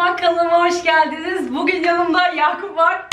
Mutfak kanalıma hoş geldiniz. Bugün yanımda Yakup var.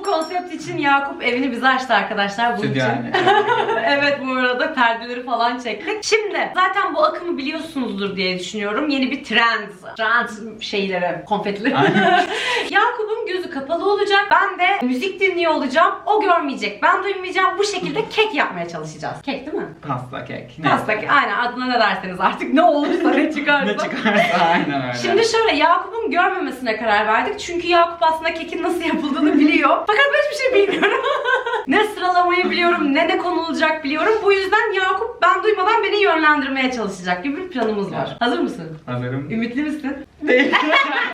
Bu konsept için Yakup evini bize açtı arkadaşlar. Bunun için. yani. evet bu arada perdeleri falan çektik. Şimdi zaten bu akımı biliyorsunuzdur diye düşünüyorum. Yeni bir trend. Trend şeyleri, konfetileri. Yakup'un gözü kapalı olacak. Ben de müzik dinliyor olacağım. O görmeyecek. Ben duymayacağım. Bu şekilde kek yapmaya çalışacağız. Kek değil mi? Pasta kek. Pasta kek. Aynen adına ne derseniz artık ne olursa ne çıkarsa. Ne çıkarsa aynen öyle. Şimdi şöyle Yakup'un görmemesine karar verdik. Çünkü Yakup aslında kekin nasıl yapıldığını biliyor. Fakat ben hiçbir şey bilmiyorum. ne sıralamayı biliyorum, ne ne konulacak biliyorum. Bu yüzden Yakup ben duymadan beni yönlendirmeye çalışacak gibi bir planımız var. Hazır mısın? Hazırım. Ümitli misin? Değil.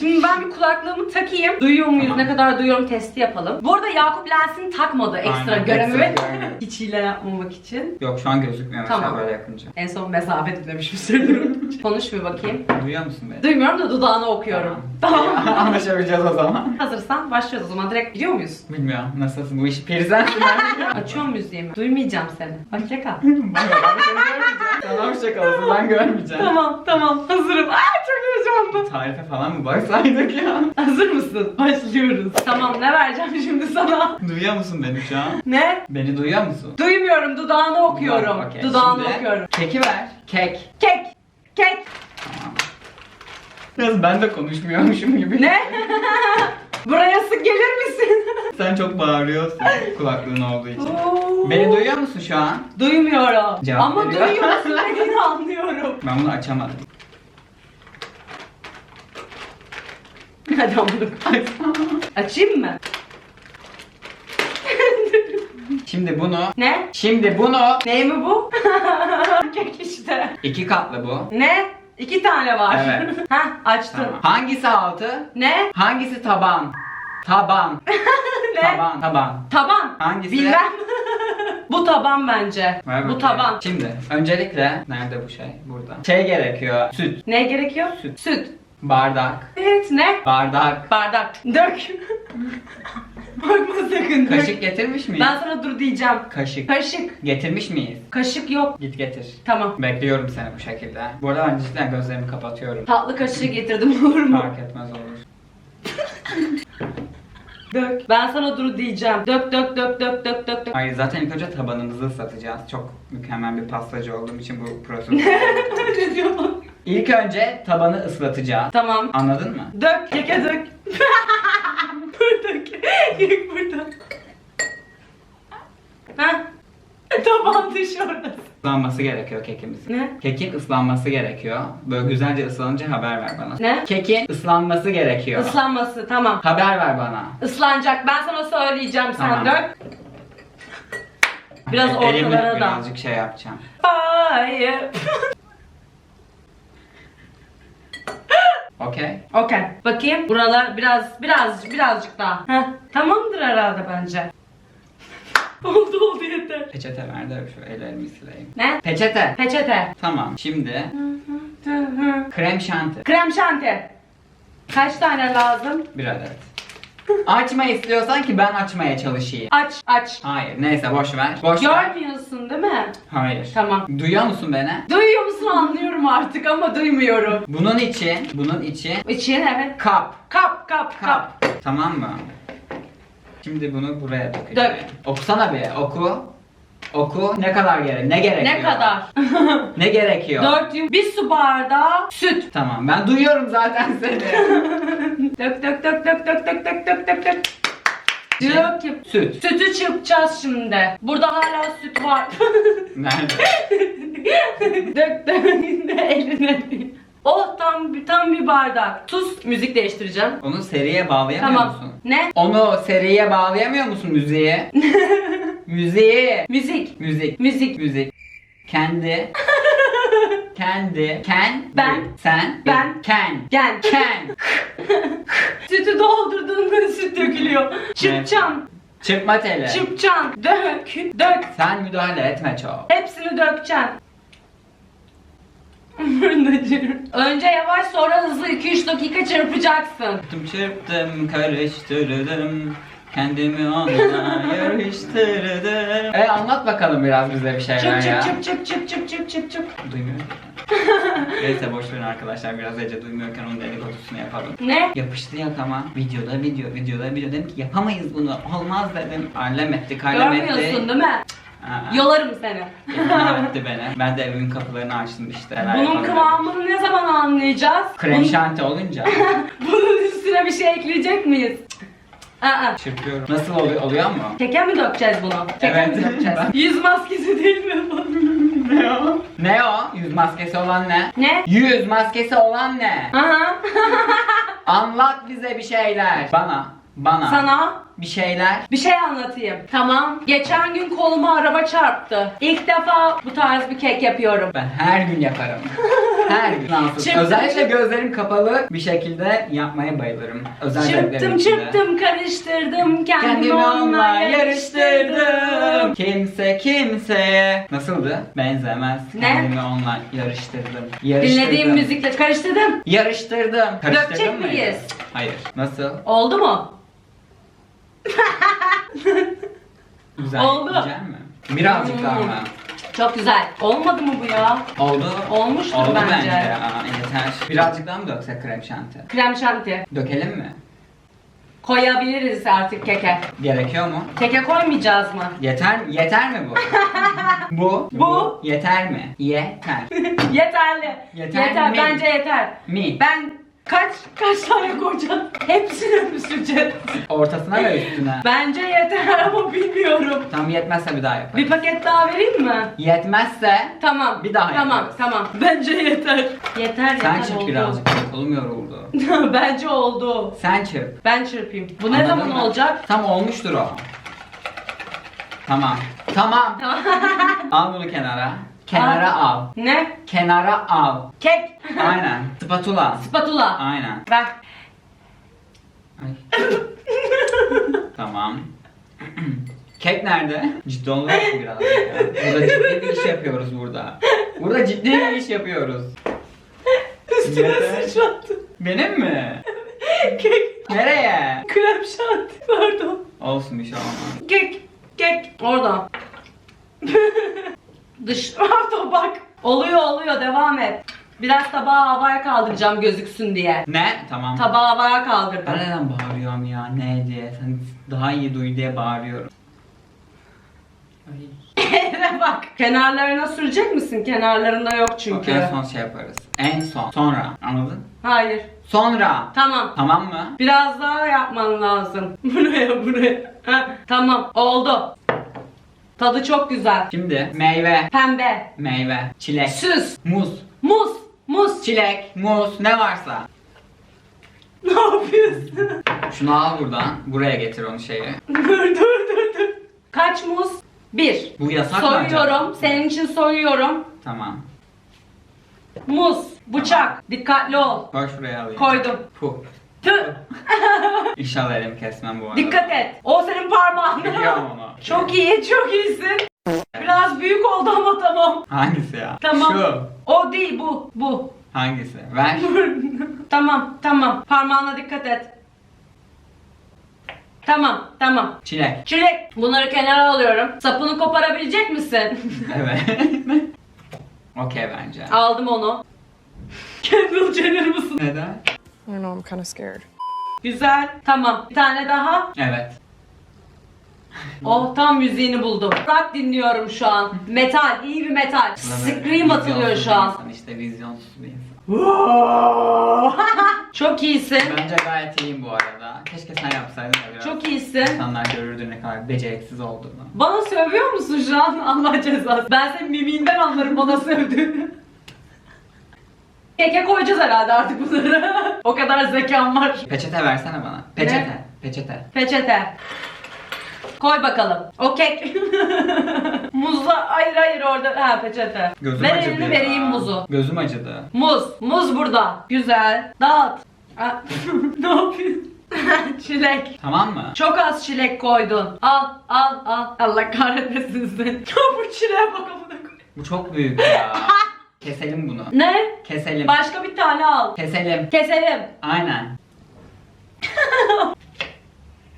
Şimdi ben bir kulaklığımı takayım. Duyuyor muyuz? Tamam. Ne kadar duyuyorum testi yapalım. Bu arada Yakup lensini takmadı ekstra Aynen, görememe. ekstra göremem. Hiç hile yapmamak için. Yok şu an gözükmüyor mesela Tamam. böyle yapınca. En son mesafe dinlemiş bir söylüyorum. Konuş bir bakayım. Duyuyor musun beni? Duymuyorum da dudağını okuyorum. Tamam. Anlaşabileceğiz o zaman. Hazırsan başlıyoruz o zaman. Direkt gidiyor muyuz? Bilmiyorum nasılsın bu işi persensin ben. Açıyor muyuz diye mi? Duymayacağım seni. Hoşça kal. Sana hoşça kalasın ben görmeyeceğim. tamam tamam hazırım. Aa çok heyecanlı. Tarife falan mı baksaydık ya? Hazır mısın? Başlıyoruz. Tamam ne vereceğim şimdi sana? Duyuyor musun beni şu an? Ne? Beni duyuyor musun? Duymuyorum dudağını okuyorum. Okey. Dudağını Şimdi okuyorum. Keki ver. Kek. Kek. Kek. Biraz ben de konuşmuyormuşum gibi. Ne? Buraya sık gelir misin? Sen çok bağırıyorsun kulaklığın olduğu için. Beni duyuyor musun şu an? Duymuyorum. Cevap Ama veriyor. duyuyor musun dediğini anlıyorum. Ben bunu açamadım. Hadi amına. Açayım mı? Şimdi bunu, Ne? şimdi bunu Ne mi bu? Kek işte. iki katlı bu. Ne? İki tane var. Evet. Heh açtın. Tamam. Hangisi altı? Ne? Hangisi taban? Taban. Ne? Taban. Taban. Taban. Hangisi? Bilmem. bu taban bence. Ver bu bakayım. taban. Şimdi öncelikle nerede bu şey? Burada. Şey gerekiyor. Süt. Ne gerekiyor? Süt. Süt. Bardak. Evet ne? Bardak. Bardak. Dök. Bakma sakın. dök. Kaşık getirmiş miyiz? Ben sana dur diyeceğim. Kaşık. Kaşık. Getirmiş miyiz? Kaşık yok. Git getir. Tamam. Bekliyorum seni bu şekilde. Bu arada ben cidden gözlerimi kapatıyorum. Tatlı kaşığı getirdim olur mu? Fark etmez olur. Dök. Ben sana dur diyeceğim. Dök dök dök dök dök dök dök. Hayır zaten ilk önce tabanımızı ıslatacağız. Çok mükemmel bir pastacı olduğum için bu prosedür. ne diyorsun? İlk önce tabanı ıslatacağız. Tamam. Anladın mı? Dök. Keke dök. burada. Kek burada. Heh. Taban düş orası. Islanması gerekiyor kekimizin. Ne? Kekin ıslanması gerekiyor. Böyle güzelce ıslanınca haber ver bana. Ne? Kekin ıslanması gerekiyor. Islanması tamam. haber ver bana. Islanacak. Ben sana söyleyeceğim. Sen Tamam. dök. Biraz Elimle ortalara da. birazcık şey yapacağım. Hayır. Okey. Okey. Bakayım. Buralar biraz biraz birazcık daha. Heh. Tamamdır herhalde bence. oldu oldu yeter. Peçete ver de şu ellerimi sileyim. Ne? Peçete. Peçete. Tamam. Şimdi krem şanti. Krem şanti. Kaç tane lazım? Bir adet. Açma istiyorsan ki ben açmaya çalışayım. Aç aç. Hayır. Neyse boş ver. Boş ver. Görmüyorsun değil mi? Hayır. Tamam. Duyuyor musun beni? Duyuyor musun anlıyorum artık ama duymuyorum. Bunun için, bunun için İçin evet. kap. Kap kap kap. Tamam mı? Şimdi bunu buraya dökeceğim. Dök. Okusana bir. Oku. Oku. Ne kadar gerek? Ne gerekiyor? Ne kadar? Ne gerekiyor? 400 bir su bardağı süt. Tamam. Ben duyuyorum zaten seni. Dök dök dök dök dök dök dök dök dök dök. Şey, Diyor ki Süt. sütü çırpacağız şimdi. Burada hala süt var. Nerede? dök dök eline. Oh tam tam bir bardak. Tuz müzik değiştireceğim. Onu seriye bağlayamıyor Tamam. musun? Ne? Onu seriye bağlayamıyor musun müziğe? Müziğe. Müzik. Müzik. Müzik. Müzik. Kendi. Kendi. Ken. Ben. Sen. Ben. Ken. Gel. Ken. Sütü doldurduğunda süt dökülüyor. Çırpacağım. Çırpma teli. Çırpacağım. Dök. Dök. Sen müdahale etme çok. Hepsini dökeceksin. Önce yavaş sonra hızlı 2-3 dakika çırpacaksın. Çırptım çırptım karıştırdım Kendimi onunla yarıştırdım. E anlat bakalım biraz bize bir şeyler Çıp ya. çıp çıp çıp çıp çıp çıp çıp çıp. Duymuyor. Neyse boş verin arkadaşlar biraz Ece duymuyorken onun dedikodusunu yapalım. Ne? Yapıştı yakama. Videoda video, videoda video. Dedim ki yapamayız bunu. Olmaz dedim. Allem ettik, allem ettik. Görmüyorsun değil mi? Aa, Yolarım seni. ikna etti beni. Ben de evimin kapılarını açtım işte. neler Bunun kıvamını ne zaman anlayacağız? Krem Bunun- şanti olunca Bunun üstüne bir şey ekleyecek miyiz? Aa. çırpıyorum. Nasıl oluyor, oluyor mu? Keke mi dökeceğiz bunu? Keke Evet. mi dökeceğiz? Yüz maskesi değil mi ne o? Ne o? Yüz maskesi olan ne? Ne? Yüz maskesi olan ne? Aha. Anlat bize bir şeyler. Bana, bana. Sana Bir şeyler. bir şey anlatayım. Tamam. Geçen gün koluma araba çarptı. İlk defa bu tarz bir kek yapıyorum. Ben her gün yaparım. her gün. Nasıl? Çırptım, Özellikle gözlerim kapalı bir şekilde yapmaya bayılırım. Özel zevklerim Çırptım içinde. çırptım karıştırdım kendimi, Kendimi onunla yarıştırdım. Kimse kimseye. Nasıldı? Benzemez. Ne? Kendimi onunla yarıştırdım. Yarıştırdım. Dinlediğim müzikle karıştırdım. Yarıştırdım. Karıştırdın Dökecek mıydı? miyiz? Hayır. Nasıl? Oldu mu? Güzel. Oldu. Yiyecek mi? Birazcık daha mı? Çok güzel. Olmadı mı bu ya? Oldu. Olmuştur Oldu bence. bence. Aa, yeter. Birazcık daha mı döksek krem şanti? Krem şanti. Dökelim mi? Koyabiliriz artık keke. Gerekiyor mu? Keke koymayacağız mı? Yeter yeter mi bu? bu Bu. yeter mi? Yeter. Yeterli. Yeter mi? Bence yeter. Mi? Ben kaç kaç tane koyacağım? Hepsini mi süreceğiz? Ortasına ve üstüne. Bence yeter ama bilmiyorum. Tam yetmezse bir daha yaparız. Bir paket daha vereyim mi? Yetmezse Tamam. Bir daha Tamam, yaparız. tamam. Bence yeter. Yeter sen yeter çırp oldu. birazcık. Kolum yoruldu. Bence oldu. Sen çırp. Ben çırpayım. Bu ne Anladın zaman mı? olacak? Tam olmuştur o. Tamam. Tamam. al bunu kenara. Kenara al. ne? Kenara al. Kek. Aynen. Spatula. Spatula. Aynen. Ay. tamam. Kek nerede? Ciddi olmak biraz? ya? Burada ciddi bir iş yapıyoruz burada. Burada ciddi bir iş yapıyoruz. Üstüne Yeter. Benim mi? Kek. Nereye? Krem şanti. Pardon. Olsun bir şey olmaz. Kek. Kek. Orada. Dış. Pardon bak. Oluyor oluyor devam et. Biraz tabağı havaya kaldıracağım gözüksün diye. Ne? Tamam. Tabağı havaya kaldırdım. Ben neden bağırıyorum ya? Ne diye? Sen daha iyi duy diye bağırıyorum. Eve bak. Kenarlarına sürecek misin? Kenarlarında yok çünkü. En son şey yaparız. En son. Sonra. Anladın? Hayır. Sonra. Tamam. Tamam mı? Biraz daha yapman lazım. Buraya buraya. Ha, tamam oldu. Tadı çok güzel. Şimdi meyve. Pembe. Meyve. Çilek. Süs. Muz. Muz. Muz. Çilek. Muz. Ne varsa. Ne yapıyorsun? Şunu al buradan. Buraya getir onu şeyi. dur dur dur dur. Kaç muz? Bir. Bu yasak mı acaba? Soyuyorum. Senin için soyuyorum. Tamam. Muz. Bıçak. Dikkatli ol. Koy şuraya alayım. Koydum. Puh. Tüh. İnşallah elimi kesmem bu arada. Dikkat et. O senin parmağın. Biliyorum onu. Çok iyi, çok iyisin. Biraz büyük oldu ama tamam. Hangisi ya? Tamam. Şu. O değil bu, bu. Hangisi? Ver. tamam, tamam. Parmağına dikkat et. Tamam, tamam. Çilek. Çilek. Bunları kenara alıyorum. Sapını koparabilecek misin? Evet. Okey bence. Aldım onu. Kendall Jenner mısın? Neden? I don't know, I'm kind of scared. Güzel. Tamam. Bir tane daha. Evet. Oh tam müziğini buldum. Rock dinliyorum şu an. Metal, iyi bir metal. Scream atılıyor şu an. insan, işte vizyonsuz bir insan. Çok iyisin. Bence gayet iyiyim bu arada. Keşke sen yapsaydın da biraz. Çok iyisin. İnsanlar görürdü ne kadar beceriksiz olduğunu. Bana sövüyor musun şu an? Allah cezası. Ben senin mimiğinden anlarım bana sövdüğünü. Keke koyacağız herhalde artık bunları. o kadar zekam var. Peçete versene bana. Peçete. Peçete. Peçete. Koy bakalım. O kek. Muzla hayır hayır orada. Ha peçete. Gözüm Ver acıdı elini ya. vereyim muzu. Gözüm acıdı. Muz. Muz burada. Güzel. Dağıt. Ha, ne yapıyorsun? çilek. Tamam mı? Çok az çilek koydun. Al, al, al. Allah kahretmesin seni. Ya bu çileğe bak amına. Bu çok büyük ya. Keselim bunu. Ne? Keselim. Başka bir tane al. Keselim. Keselim. Aynen.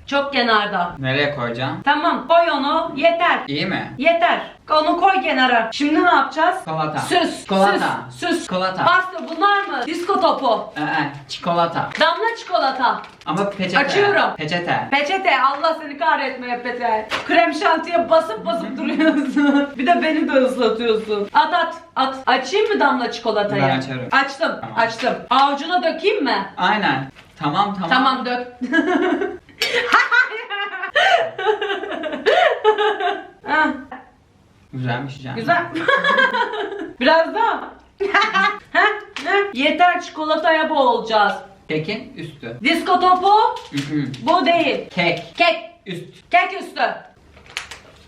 Çok kenarda. Nereye koyacağım? Tamam koy onu yeter. İyi mi? Yeter. Onu koy kenara. Şimdi ne yapacağız? Çikolata. Süs. Çikolata. Süs. Süs. Çikolata. Pasta bunlar mı? Disko topu. Ee, çikolata. Damla çikolata. Ama peçete. Açıyorum. Peçete. Peçete. Allah seni kahretmeye peçete. Krem şantiye basıp basıp duruyorsun. Bir de beni de ıslatıyorsun. At at at. Açayım mı damla çikolatayı? Ben açarım. Açtım. Tamam. Açtım. Avucuna dökeyim mi? Aynen. Tamam tamam. Tamam dök. Güzelmiş canım. Güzel. Biraz daha. Yeter çikolataya boğulacağız. Kekin üstü. Disko topu bu değil. Kek. Kek. Üst. Kek üstü.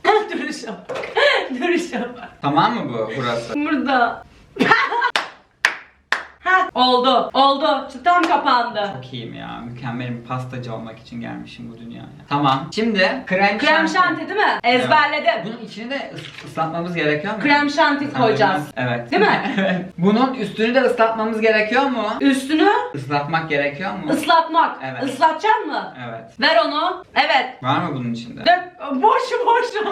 Duruşa bak. Duruşa bak. Tamam mı bu burası? Burada. Heh, oldu. Oldu. Tam kapandı. Çok iyiyim ya. Mükemmelim pastacı olmak için gelmişim bu dünyaya. Tamam. Şimdi krem, Krem şanti değil mi? Ezberledim. Bunun içini de ıs- ıslatmamız gerekiyor mu? Krem şanti koyacağız. Evet. Değil mi? evet. Bunun üstünü de ıslatmamız gerekiyor mu? Üstünü Islatmak gerekiyor mu? ıslatmak. Evet. Islatacaksın mı? Evet. Ver onu. Evet. Var mı bunun içinde? Dök. Boş boş.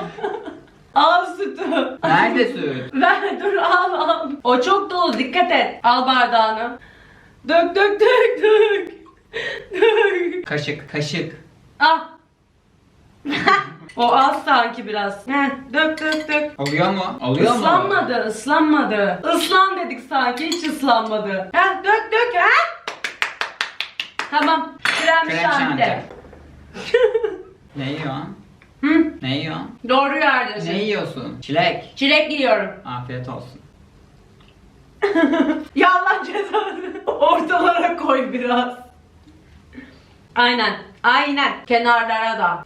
al sütü. Nerede süt? Ver dur al al. O çok dolu dikkat et. Al bardağını. Dök dök dök dök. Dök. Kaşık, kaşık. Al. o az sanki biraz. Heh, dök dök dök. Oluyor mu? Oluyor mu? Islanmadı, ıslanmadı. Islan dedik sanki, hiç ıslanmadı. Heh, dök dök ha. Tamam. Krem, Krem şanti. şanti. Ne yiyorsun? Hı? Ne yiyorsun? Doğru yerdesin. Ne yiyorsun? Çilek. Çilek yiyorum. Afiyet olsun. Ya Allah cezanı. Ortalara koy biraz. Aynen. Aynen. Kenarlara da.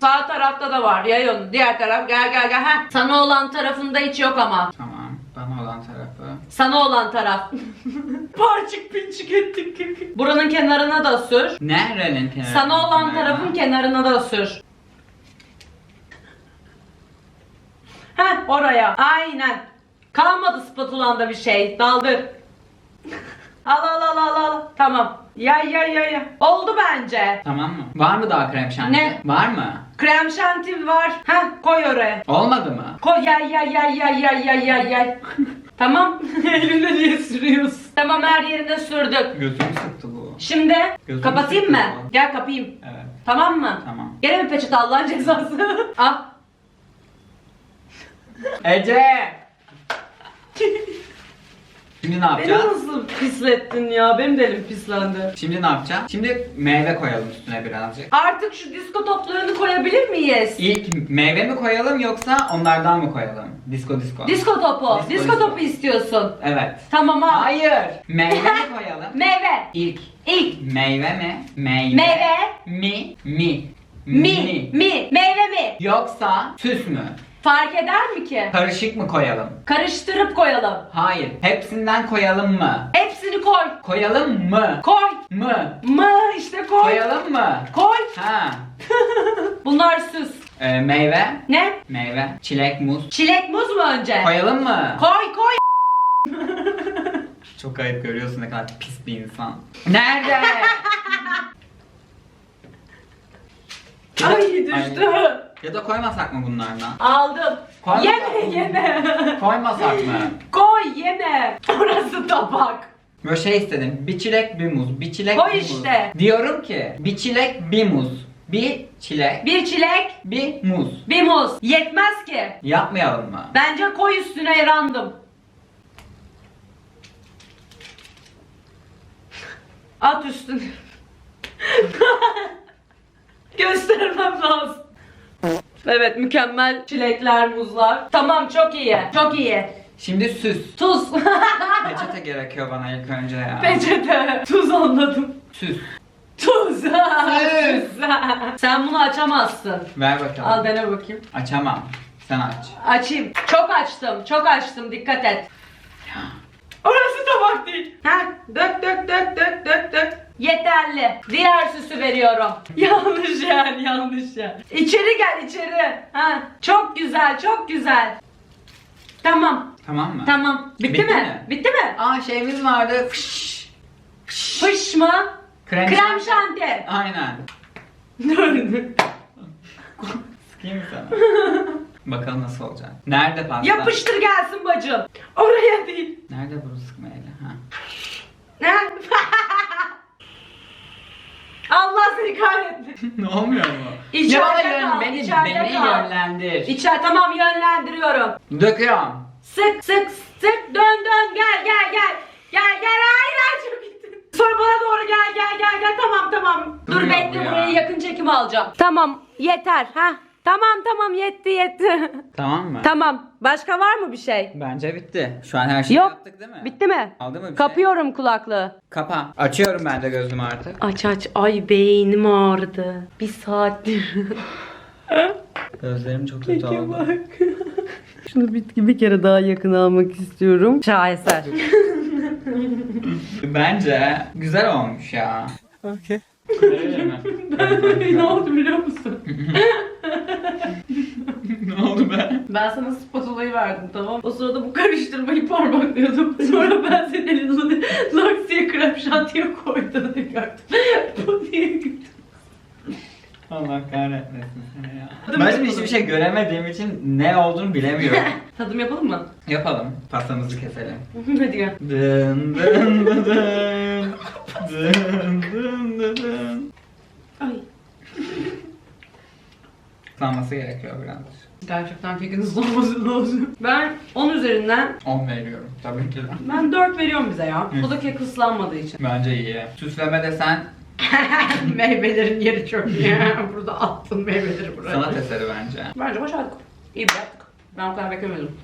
Sağ tarafta da var. Yay onu. Diğer taraf. Gel gel gel. Heh. Sana olan tarafında hiç yok ama. Tamam. Bana olan tarafı. Sana olan taraf. Parçık pinçik ettik. Buranın kenarına da sür. Nerenin kenarı? Sana olan kenarına? tarafın kenarına da sür. Heh oraya. Aynen. Kalmadı spatulanda bir şey. Daldır. al al al al al. Tamam. Yay yay yay. yay. Oldu bence. Tamam mı? Var mı daha krem şanti? Ne? Var mı? Krem şanti var. Heh koy oraya. Olmadı mı? Koy yay yay yay yay yay yay yay yay. tamam. Eline niye sürüyorsun? Tamam her yerine sürdük. Gözümü sıktı bu. Şimdi Gözümü kapatayım mı? sıkıyor. Gel kapayım. Evet. Tamam mı? Tamam. Gene mi peçete Allah'ın cezası? Al. Ece! Şimdi ne Beni yapacağız? nasıl pislettin ya? Benim de elim pislendi. Şimdi ne yapacağız? Şimdi meyve koyalım üstüne birazcık. Artık şu disko toplarını koyabilir miyiz? İlk meyve mi koyalım yoksa onlardan mı koyalım? Disko disko. Disko topu. Disko, Disko, disko. topu istiyorsun. Evet. Tamam al. Hayır. Meyve mi koyalım? Meyve. İlk. İlk. Meyve mi? Meyve. Meyve. Mi. Mi. Mi. Mi. Meyve mi? Yoksa süs mü? Fark eder mi ki? Karışık mı koyalım? Karıştırıp koyalım. Hayır. Hepsinden koyalım mı? Hepsini koy. Koyalım mı? Koy. Mı? Mı işte koy. Koyalım mı? Koy. Ha. Bunlar süs. Ee, meyve. Ne? Meyve. Çilek, muz. Çilek muz mu önce? Koyalım mı? Koy koy. Çok ayıp görüyorsun ne kadar pis bir insan. Nerede? Ay düştü. Ya da koymasak mı bunlardan? Aldım. Koy. Yeme yeme. Koymasak mı? Koy yeme. Orası tabak. Böyle şey istedim. Bir çilek, bir muz. Bir çilek, Koy bir muz. işte. Diyorum ki bir çilek, bir muz. Bir çilek, Bir çilek, bir muz. bir muz. Yetmez ki. Yapmayalım mı? Bence koy üstüne random. At üstüne. Göstermem lazım. Evet mükemmel çilekler, muzlar. Tamam çok iyi. Çok iyi. Şimdi süs. Tuz. Peçete gerekiyor bana ilk önce ya. Peçete. Tuz anladım. Süs. Tuz. Sen bunu açamazsın. Ver bakalım. Al dene bakayım. Açamam. Sen aç. Açayım. Çok açtım. Çok açtım. Dikkat et. Orası tabak değil. Ha, dök dök dök dök dök dök. Yeterli. Diğer süsü veriyorum. yanlış yer, yanlış yer. İçeri gel içeri. Ha, çok güzel, çok güzel. Tamam. Tamam mı? Tamam. Bitti, Bitti mi? mi? Bitti mi? Aa şeyimiz vardı. Fış. Fış mı? Krem, Krem şanti. Aynen. Sıkayım mı sana? Bakalım nasıl olacak. Nerede pasta? Yapıştır gelsin bacım. Oraya değil. Nerede bunu sıkmayla? Ha. Allah seni kahretsin. ne olmuyor mu? İçeride kal, yön, beni, içeride beni kal. yönlendir. İçer tamam yönlendiriyorum. Döküyorum. Sık sık sık dön dön gel gel gel. Gel gel hayır hayır çok gittin. Sonra bana doğru gel gel gel gel tamam tamam. Dur Durmuyor bu bekle ya. burayı yakın çekim alacağım. Tamam yeter ha. Tamam tamam yetti yetti. Tamam mı? tamam. Başka var mı bir şey? Bence bitti. Şu an her şeyi Yok. yaptık değil mi? Bitti mi? Aldı mı bir şey? Kapıyorum kulaklığı. Kapa. Açıyorum ben de gözümü artık. Aç aç. Ay beynim ağrıdı. Bir saattir. Gözlerim çok kötü oldu. Şunu bir, bir kere daha yakın almak istiyorum. Şaheser. Bence güzel olmuş ya. Öyle mi? ne oldu biliyor musun? oldu be? Ben sana spatulayı verdim tamam. O sırada bu karıştırmayı parmaklıyordum. Sonra ben senin elini laks diye krem şantiye koyduğunu gördüm. Bu diye güldüm. Allah kahretmesin seni ya. Ben şimdi hiçbir şey göremediğim için ne olduğunu bilemiyorum. Tadım yapalım mı? Yapalım. Pastamızı keselim. Hadi gel. Dın dın. Dın dın dın dın. Ay. Islanması gerekiyor biraz. Gerçekten kekin ıslanması lazım. Ben 10 üzerinden 10 veriyorum tabii ki de. ben 4 veriyorum bize ya. O da kek ıslanmadığı için. Bence iyi. Süsleme desen Meyvelerin yeri çok iyi. Burada attın meyveleri buraya. sanat eseri bence. Bence başardık. İyi yaptık. Ben o kadar beklemiyordum.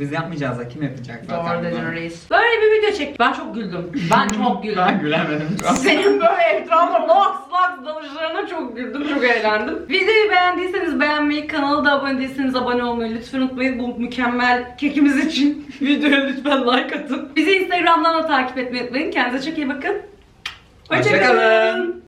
Biz yapmayacağız da kim yapacak zaten Doğru dedin bunu? reis. Böyle bir video çektik. Ben çok güldüm. Ben çok güldüm. Ben gülemedim şu an. Senin böyle etrafında loks loks dalışlarına çok güldüm, çok eğlendim. Videoyu beğendiyseniz beğenmeyi, kanala da abone değilseniz abone olmayı lütfen unutmayın. Bu mükemmel kekimiz için videoya lütfen like atın. Bizi Instagram'dan da takip etmeyi unutmayın. Kendinize çok iyi bakın. Hoşça kalın. Hoşçakalın.